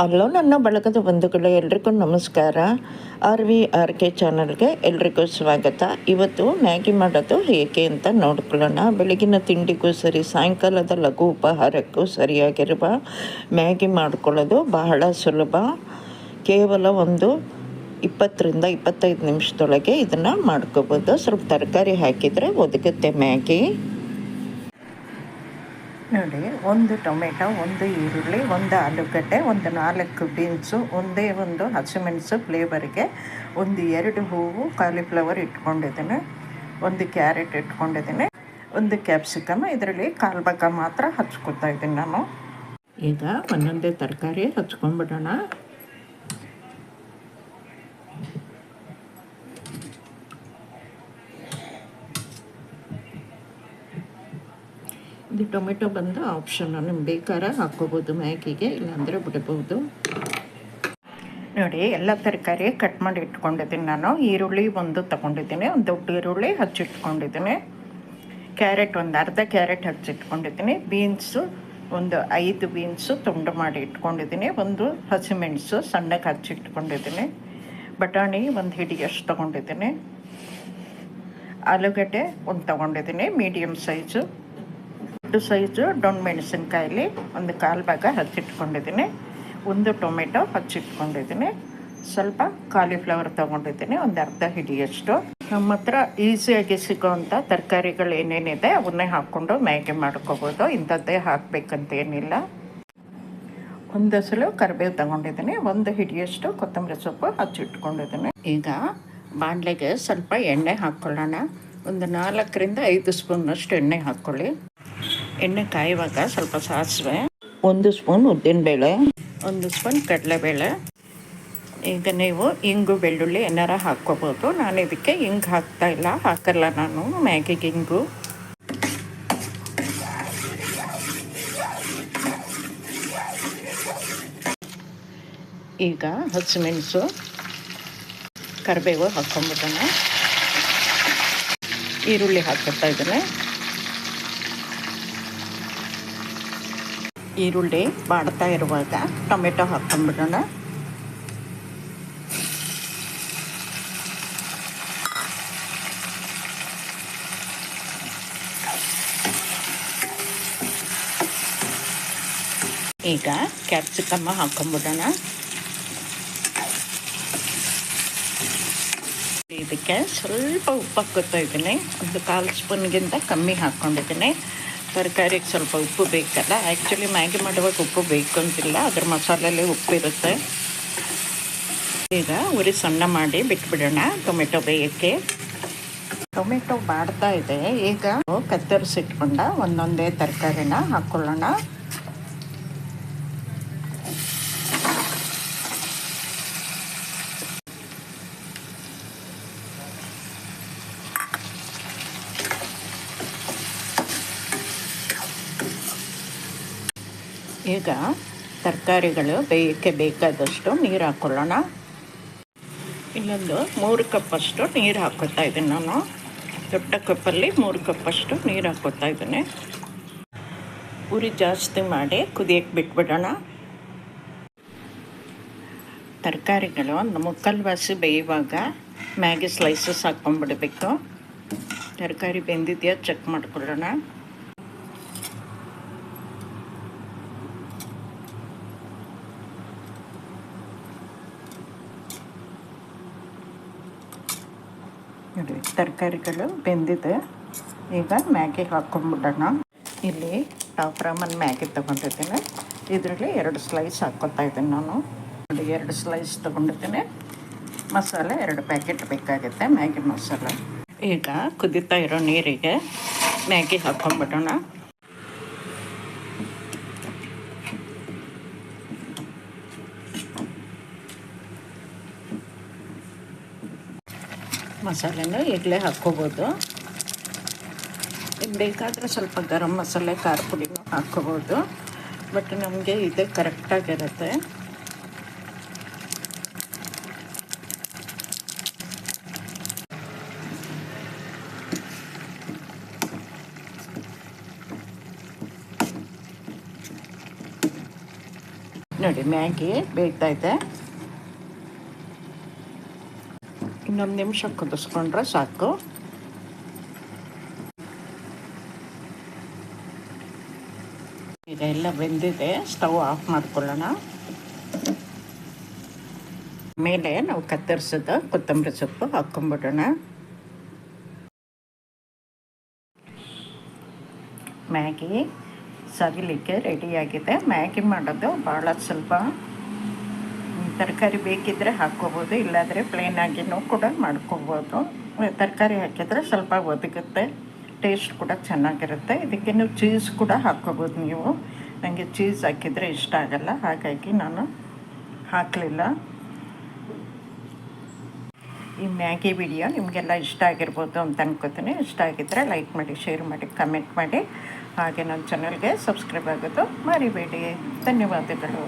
Hello, ನನ್ನ ಬಳಗದ ಬಂಧುಗಳು ಎಲ್ರಿಗೂ ನಮಸ್ಕಾರ. ಆರ್ ವಿ, ಆರ್ ಕೆ ಚಾನಲ್ಗೆ ಎಲ್ರಿಗೂ ಸ್ವಾಗತ. ಇವತ್ತು ಮ್ಯಾಗಿ ಮಾಡೋದು ಹೇಗೆ ಅಂತ ನೋಡ್ಕೊಳ್ಳೋಣ. ಬೆಳಗಿನ ತಿಂಡಿಗೂ ಸರಿ, ಸಾಯಂಕಾಲದ ಲಘು ಉಪಹಾರಕ್ಕೂ ಸರಿಯಾಗಿರುವ ಮ್ಯಾಗಿ ಮಾಡ್ಕೊಳ್ಳೋದು ಬಹಳ ಸುಲಭ. ಕೇವಲ ಒಂದು ಇಪ್ಪತ್ತರಿಂದ ಇಪ್ಪತ್ತೈದು ನಿಮಿಷದೊಳಗೆ ಇದನ್ನು ಮಾಡ್ಕೋಬೋದು. ಸ್ವಲ್ಪ ತರಕಾರಿ ಹಾಕಿದರೆ ಒದಗುತ್ತೆ ಮ್ಯಾಗಿ. ನೋಡಿ, ಒಂದು ಟೊಮೆಟೊ, ಒಂದು ಈರುಳ್ಳಿ, ಒಂದು ಆಲೂಗಡ್ಡೆ, ಒಂದು ನಾಲ್ಕು ಬೀನ್ಸು, ಒಂದೇ ಒಂದು ಹಸಿಮೆಣಸು ಫ್ಲೇವರ್ಗೆ ಒಂದು ಎರಡು ಹೂವು ಕಾಲಿಫ್ಲವರ್ ಇಟ್ಕೊಂಡಿದ್ದೀನಿ. ಒಂದು ಕ್ಯಾರೆಟ್ ಇಟ್ಕೊಂಡಿದ್ದೀನಿ. ಒಂದು ಕ್ಯಾಪ್ಸಿಕಮ್, ಇದರಲ್ಲಿ ಕಾಲು ಭಾಗ ಮಾತ್ರ ಹಚ್ಕೊತಾ ಇದ್ದೀನಿ ನಾನು. ಈಗ ಒಂದೊಂದೇ ತರಕಾರಿ ಹಚ್ಕೊಂಡ್ಬಿಡೋಣ. ಇದು ಟೊಮೆಟೊ ಬಂದು ಆಪ್ಷನ್ ನಿಮ್ಗೆ ಬೇಕಾದ್ರೆ ಹಾಕ್ಕೋಬೋದು ಮ್ಯಾಗಿಗೆ, ಇಲ್ಲಾಂದರೆ ಬಿಡಬಹುದು ನೋಡಿ, ಎಲ್ಲ ತರಕಾರಿ ಕಟ್ ಮಾಡಿ ಇಟ್ಕೊಂಡಿದ್ದೀನಿ ನಾನು. ಈರುಳ್ಳಿ ಒಂದು ತಗೊಂಡಿದ್ದೀನಿ, ಒಂದು ದೊಡ್ಡ ಈರುಳ್ಳಿ ಹಚ್ಚಿಟ್ಕೊಂಡಿದ್ದೀನಿ. ಕ್ಯಾರೆಟ್ ಒಂದು ಅರ್ಧ ಕ್ಯಾರೆಟ್ ಹಚ್ಚಿಟ್ಕೊಂಡಿದ್ದೀನಿ. ಬೀನ್ಸು ಒಂದು ಐದು ಬೀನ್ಸು ತುಂಡು ಮಾಡಿ ಇಟ್ಕೊಂಡಿದ್ದೀನಿ. ಒಂದು ಹಸಿಮೆಣಸು ಸಣ್ಣಗೆ ಹಚ್ಚಿಟ್ಕೊಂಡಿದ್ದೀನಿ. ಬಟಾಣಿ ಒಂದು ಹಿಡಿಯಷ್ಟು ತೊಗೊಂಡಿದ್ದೀನಿ. ಆಲೂಗಡ್ಡೆ ಒಂದು ತೊಗೊಂಡಿದ್ದೀನಿ ಮೀಡಿಯಮ್ ಸೈಜು ಸೈಜು ಡೊಣ್ ಮೆಣಸಿನ್ಕಾಯಲ್ಲಿ ಒಂದು ಕಾಲು ಭಾಗ ಹಚ್ಚಿಟ್ಕೊಂಡಿದ್ದೀನಿ. ಒಂದು ಟೊಮೆಟೊ ಹಚ್ಚಿಟ್ಕೊಂಡಿದ್ದೀನಿ. ಸ್ವಲ್ಪ ಕಾಲಿಫ್ಲವರ್ ತೊಗೊಂಡಿದ್ದೀನಿ, ಒಂದು ಅರ್ಧ ಹಿಡಿಯಷ್ಟು. ನಮ್ಮ ಹತ್ರ ಈಸಿಯಾಗಿ ಸಿಗೋವಂಥ ತರಕಾರಿಗಳು ಏನೇನಿದೆ, ಅವನ್ನೇ ಹಾಕ್ಕೊಂಡು ಮ್ಯಾಗಿ ಮಾಡ್ಕೋಬೋದು. ಇಂಥದ್ದೇ ಹಾಕಬೇಕಂತ ಏನಿಲ್ಲ ಒಂದು ಕರಿಬೇವು ತಗೊಂಡಿದ್ದೀನಿ, ಒಂದು ಹಿಡಿಯಷ್ಟು ಕೊತ್ತಂಬರಿ ಸೊಪ್ಪು ಹಚ್ಚಿಟ್ಕೊಂಡಿದ್ದೀನಿ. ಈಗ ಬಾಣಲೆಗೆ ಸ್ವಲ್ಪ ಎಣ್ಣೆ ಹಾಕ್ಕೊಳ್ಳೋಣ. ಒಂದು ನಾಲ್ಕರಿಂದ ಐದು ಸ್ಪೂನಷ್ಟು ಎಣ್ಣೆ ಹಾಕ್ಕೊಳ್ಳಿ. ಎಣ್ಣೆ ಕಾಯುವಾಗ ಸ್ವಲ್ಪ ಸಾಸಿವೆ. ಒಂದು ಸ್ಪೂನ್ ಉದ್ದಿನಬೇಳೆ. ಒಂದು ಸ್ಪೂನ್ ಕಡಲೆಬೇಳೆ. ಈಗ ನೀವು ಇಂಗು ಬೆಳ್ಳುಳ್ಳಿ ಏನಾರ ಹಾಕ್ಕೋಬೋದು. ನಾನು ಇದಕ್ಕೆ ಇಂಗ್ ಹಾಕ್ತಾ ಇಲ್ಲ. ಹಾಕಲ್ಲ ನಾನು. ಮ್ಯಾಗಿಗೆ ಇಂಗು. ಈಗ ಹಸಿಮೆಣಸು ಕರಿಬೇವು ಹಾಕ್ಕೊಂಬಿಡೋಣ. ಈರುಳ್ಳಿ ಹಾಕ್ಕೊತಾ ಇದ್ದೇನೆ. ಈರುಳ್ಳಿ ಬಾಡ್ತಾ ಇರುವಾಗ ಟೊಮೆಟೊ ಹಾಕ್ಕೊಂಬಿಡೋಣ ಈಗ ಕ್ಯಾಪ್ಸಿಕಮ್ಮ ಹಾಕ್ಕೊಂಬಿಡೋಣ ಇದಕ್ಕೆ ಸ್ವಲ್ಪ ಉಪ್ಪು ಹಾಕೋತಾ ಇದ್ದೀನಿ. ಒಂದು ಕಾಲು ಸ್ಪೂನ್ಗಿಂತ ಕಮ್ಮಿ ಹಾಕ್ಕೊಂಡಿದ್ದೀನಿ. ತರಕಾರಿಗೆ ಸ್ವಲ್ಪ ಉಪ್ಪು ಬೇಕಲ್ಲ? ಆ್ಯಕ್ಚುಲಿ ಮ್ಯಾಗಿ ಮಾಡುವಾಗ ಉಪ್ಪು ಬೇಕು ಅಂತಿಲ್ಲ ಅದ್ರ ಮಸಾಲೆಯಲ್ಲಿ ಉಪ್ಪಿರುತ್ತೆ ಈಗ ಉರಿ ಸಣ್ಣ ಮಾಡಿ ಬಿಟ್ಬಿಡೋಣ. ಟೊಮೆಟೊ ಬೇಯಕ್ಕೆ. ಟೊಮೆಟೊ ಬಾಡ್ತಾ ಇದೆ. ಈಗ ಕತ್ತರಿಸಿಟ್ಕೊಂಡ ಒಂದೊಂದೇ ತರಕಾರಿನ ಹಾಕ್ಕೊಳ್ಳೋಣ ಈಗ ತರಕಾರಿಗಳು ಬೇಯಕ್ಕೆ ಬೇಕಾದಷ್ಟು ನೀರು ಹಾಕ್ಕೊಳ್ಳೋಣ ಇಲ್ಲೊಂದು ಮೂರು ಕಪ್ಪಷ್ಟು ನೀರು ಹಾಕೋತಾ ಇದ್ದೀನಿ ನಾನು. ದೊಡ್ಡ ಕಪ್ಪಲ್ಲಿ ಮೂರು ಕಪ್ಪಷ್ಟು ನೀರು ಹಾಕೋತಾ ಇದ್ದೀನಿ. ಉರಿ ಜಾಸ್ತಿ ಮಾಡಿ ಕುದಿಯಕ್ಕೆ ಬಿಟ್ಬಿಡೋಣ. ತರಕಾರಿಗಳು ಮುಕ್ಕಲ್ ವಾಸಿ ಬೇಯುವಾಗ ಮ್ಯಾಗಿ ಸ್ಲೈಸಸ್ ಹಾಕ್ಕೊಂಡ್ಬಿಡ್ಬೇಕು ತರಕಾರಿ ಬೆಂದಿದೆಯಾ ಚೆಕ್ ಮಾಡ್ಕೊಳ್ಳೋಣ. ನೋಡಿ, ತರಕಾರಿಗಳು ಬೆಂದಿದೆ. ಈಗ ಮ್ಯಾಗಿ ಹಾಕ್ಕೊಂಡ್ಬಿಡೋಣ ಇಲ್ಲಿ ಟಾಪ್ ರಾಮನ್ ಮ್ಯಾಗಿ ತೊಗೊಂಡಿದ್ದೀನಿ. ಇದರಲ್ಲಿ ಎರಡು ಸ್ಲೈಸ್ ಹಾಕ್ಕೊತಾ ಇದ್ದೀನಿ ನಾನು. ನೋಡಿ, ಎರಡು ಸ್ಲೈಸ್ ತೊಗೊಂಡಿದ್ದೀನಿ. ಮಸಾಲೆ ಎರಡು ಪ್ಯಾಕೆಟ್ ಬೇಕಾಗುತ್ತೆ, ಮ್ಯಾಗಿ ಮಸಾಲೆ. ಈಗ ಕುದೀತಾ ಇರೋ ನೀರಿಗೆ ಮ್ಯಾಗಿ ಹಾಕ್ಕೊಂಡ್ಬಿಡೋಣ ಮಸಾಲೆನೂ ಈಗಲೇ ಹಾಕ್ಕೋಬೋದು. ಬೇಕಾದರೆ ಸ್ವಲ್ಪ ಗರಂ ಮಸಾಲೆ, ಖಾರ ಪುಡಿನೂ ಹಾಕ್ಕೋಬೋದು. ಬಟ್ ನಮಗೆ ಇದು ಕರೆಕ್ಟಾಗಿರುತ್ತೆ ನೋಡಿ, ಮ್ಯಾಗಿ ಬೇಯ್ತಾ ಇದೆ. ಇನ್ನೊಂದು ನಿಮಿಷ ಕುದಿಸ್ಕೊಂಡ್ರೆ ಸಾಕು. ಇದೆಲ್ಲ ಬೆಂದಿದೆ, ಸ್ಟವ್ ಆಫ್ ಮಾಡ್ಕೊಳ್ಳೋಣ. ಮೇಲೆ ನಾವು ಕತ್ತರಿಸಿದ ಕೊತ್ತಂಬರಿ ಸೊಪ್ಪು ಹಾಕೊಂಬಿಡೋಣ ಮ್ಯಾಗಿ ಸವಿಲಿಕ್ಕೆ ರೆಡಿಯಾಗಿದೆ. ಮ್ಯಾಗಿ ಮಾಡೋದು ಭಾಳ ಸ್ವಲ್ಪ ತರಕಾರಿ ಬೇಕಿದ್ದರೆ ಹಾಕ್ಕೋಬೋದು, ಇಲ್ಲಾಂದರೆ ಪ್ಲೇನಾಗಿನೂ ಕೂಡ ಮಾಡ್ಕೋಬೋದು. ತರಕಾರಿ ಹಾಕಿದರೆ ಸ್ವಲ್ಪ ಒದಗುತ್ತೆ ಟೇಸ್ಟ್ ಕೂಡ ಚೆನ್ನಾಗಿರುತ್ತೆ. ಇದಕ್ಕೆ ನೀವು ಚೀಸ್ ಕೂಡ ಹಾಕ್ಕೋಬೋದು ನೀವು. ನನಗೆ ಚೀಸ್ ಹಾಕಿದರೆ ಇಷ್ಟ ಆಗಲ್ಲ, ಹಾಗಾಗಿ ನಾನು ಹಾಕಲಿಲ್ಲ. ಈ ಮ್ಯಾಗಿ ವಿಡಿಯೋ ನಿಮಗೆಲ್ಲ ಇಷ್ಟ ಆಗಿರ್ಬೋದು ಅಂತ ಅನ್ಕೋತೀನಿ. ಇಷ್ಟ ಆಗಿದ್ದರೆ ಲೈಕ್ ಮಾಡಿ ಶೇರ್ ಮಾಡಿ ಕಮೆಂಟ್ ಮಾಡಿ. ಹಾಗೆ ನನ್ನ ಚಾನಲ್ಗೆ ಸಬ್ಸ್ಕ್ರೈಬ್ ಆಗೋದು ಮರಿಬೇಡಿ. ಧನ್ಯವಾದಗಳು.